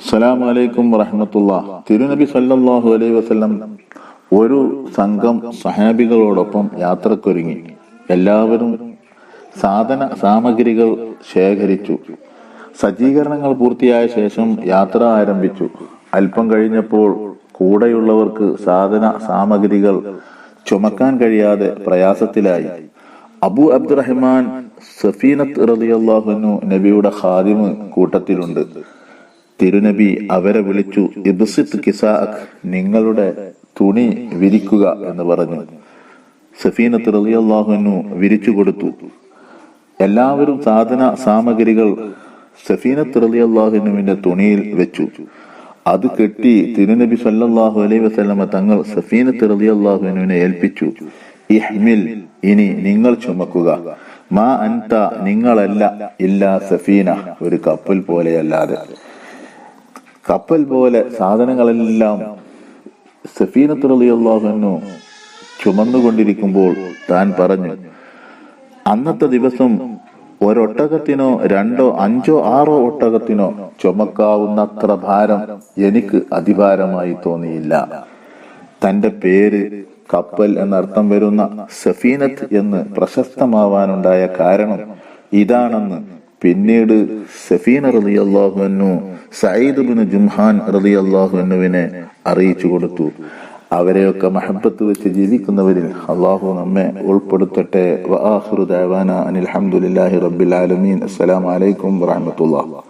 അസ്സലാമു അലൈക്കും വറഹമത്തുള്ള തിരുനബി സല്ലാഹു അലൈ വസ്ലം ഒരു സംഘം സഹാബികളോടൊപ്പം യാത്രക്കൊരുങ്ങി. എല്ലാവരും സാധന സാമഗ്രികൾ ശേഖരിച്ചു. സജ്ജീകരണങ്ങൾ പൂർത്തിയായ ശേഷം യാത്ര ആരംഭിച്ചു. അല്പം കഴിഞ്ഞപ്പോൾ കൂടെയുള്ളവർക്ക് സാധന സാമഗ്രികൾ ചുമക്കാൻ കഴിയാതെ പ്രയാസത്തിലായി. അബു അബ്ദുറഹ്മാൻ സഫീനത്ത് റളിയല്ലാഹുനു നബിയുടെ ഖാദിമ് കൂട്ടത്തിലുണ്ട്. തിരുനബി അവരെ വിളിച്ചു ഇബ്സിത്ത് കിസാഖ് നിങ്ങളുടെ തുണി വിരിക്കുക എന്ന് പറഞ്ഞു. സഫീനത്ത് റളിയല്ലാഹുനു വിരിച്ചു കൊടുത്തു. എല്ലാവരും സാധന സാമഗ്രികൾ സഫീനത്ത് റളിയല്ലാഹുനുവിന്റെ തുണിയിൽ വെച്ചു. അത് കെട്ടി തിരുനബി സല്ലാഹു അലൈ വസല്ലമ തങ്ങൾ സഫീനത്ത് റളിയല്ലാഹുനുവിനെ ഏൽപ്പിച്ചു. ഇഹ്മിൽ ഇനി നിങ്ങൾ ചുമക്കുക. മാ അൻത നിങ്ങളല്ല ഇല്ല സഫീന ഒരു കപ്പൽ പോലെയല്ലാതെ. കപ്പൽ പോലെ സാധനങ്ങളെല്ലാം സഫീനത്ത് റളിയല്ലാഹുനു ചുമന്നുകൊണ്ടിരിക്കുമ്പോൾ താൻ പറഞ്ഞു അന്നത്തെ ദിവസം ഒരൊട്ടകത്തിനോ രണ്ടോ അഞ്ചോ ആറോ ഒട്ടകത്തിനോ ചുമക്കാവുന്നത്ര ഭാരം എനിക്ക് അതിഭാരമായി തോന്നിയില്ല. തന്റെ പേര് കപ്പൽ എന്നർത്ഥം വരുന്ന സഫീനത്ത് എന്ന് പ്രശസ്തമാവാനുണ്ടായ കാരണം ഇതാണെന്ന് പിന്നീട് സഫീന റളിയല്ലാഹു അള്ളാഹുവിനു സയ്യിദ് ബിൻ ജുംഹാൻ റലി അള്ളാഹുവിനെ അറിയിച്ചു കൊടുത്തു. അവരെയൊക്കെ മഹബത്ത് വെച്ച് ജീവിക്കുന്നവരിൽ അള്ളാഹു നമ്മെ ഉൾപ്പെടുത്തട്ടെ. അനിൽ ഹംദുലില്ലാഹി റബ്ബിൽ ആലമീൻ. അസ്സലാമു അലൈക്കും വറഹ്മത്തുള്ളാഹി.